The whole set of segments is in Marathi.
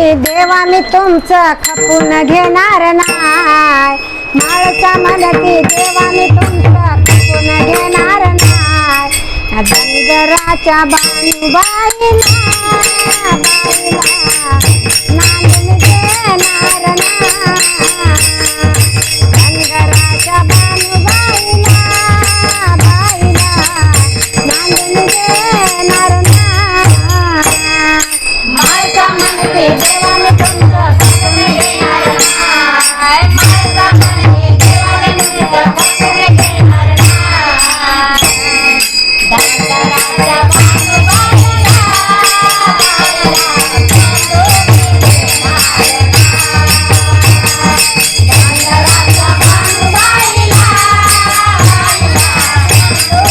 देवा मी तुमचं खपून घेणार नाय माळचा मदती देवा मी तुमचं खपून घेणार नाय धनगराच्या बाईला बाईला नांदणी घेणार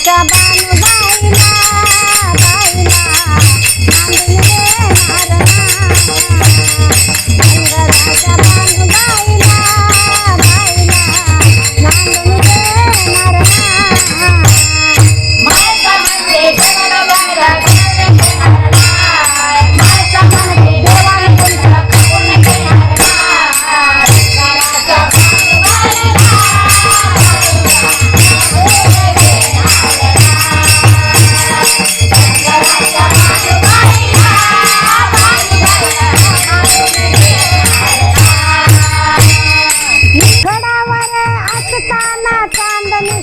acaba.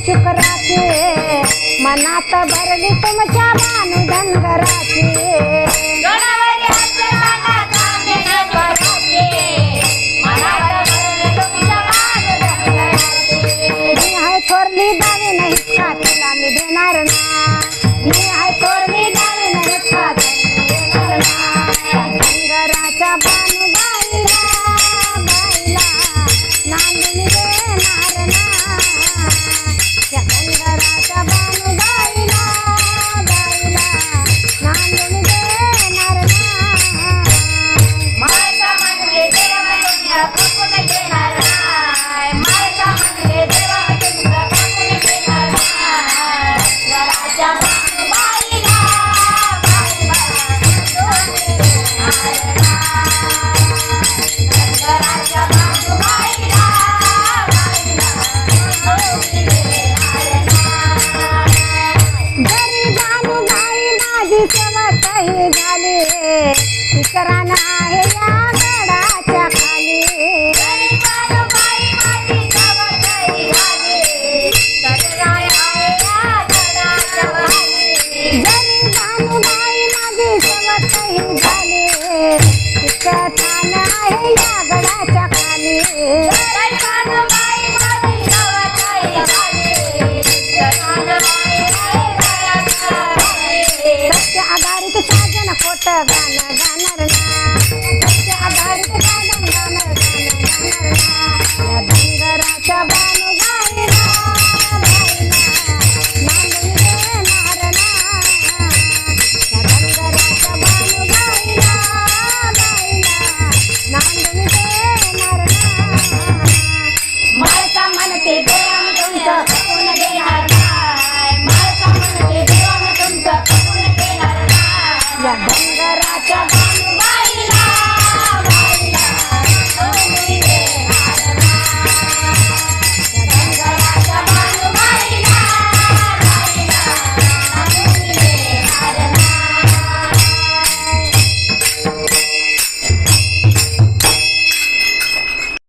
शुक्राचे मनात भरली तुमच्या भानुधनगराची तुझी सेवा काही झाली. तिसरा आहे या गडाच्या खाली. Thank.